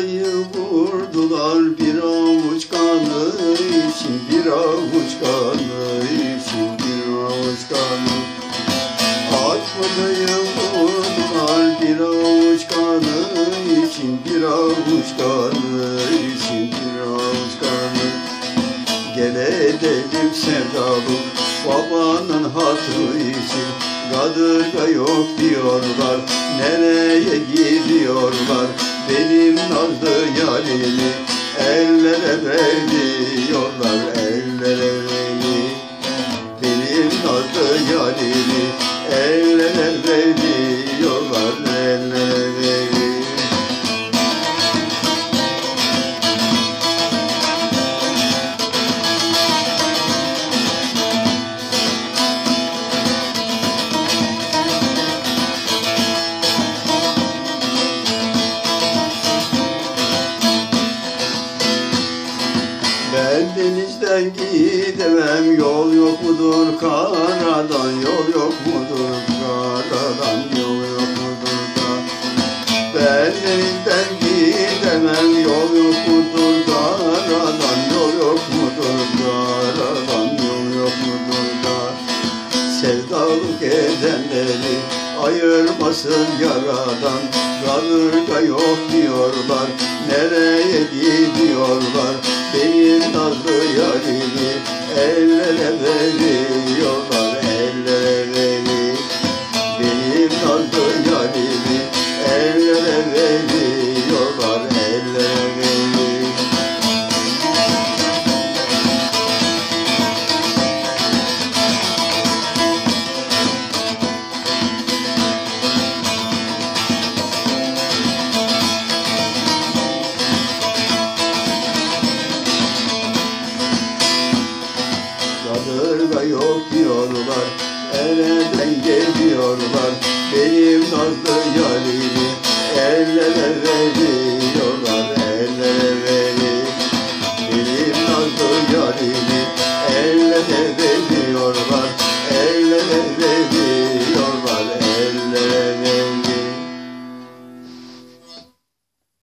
Deveyi vurdular bir avuç kanı için Bir avuç kanı için bir avuç kanı. Açmadayı vurdular bir avuç kanı için Bir avuç kanı için bir avuç kanı. Gel edelim sevdalı babanın hatı için Kadırga yok diyorlar nereye gidiyorlar? Benim nazlı yarimi ellere veriyorlar ellere veri Benim nazlı yarimi ellere veriyorlar Denizden gidemem. Yol yok mudur? Karadan Yol yok mudur? Karadan Yol yok mudur da? Ben denizden gidemem. Yol yok mudur? Karadan Yol yok mudur? Karadan Yol yok mudur da? Sevdalık edenleri ayırmasın yaradan. Kadırga yok diyorlar. Nereye gidiyorlar Benim nazlı yarimi ellere veriyorlar yok diyorlar. Elden geliyorlar. Benim nazlı yarimi Ellere veriyorlar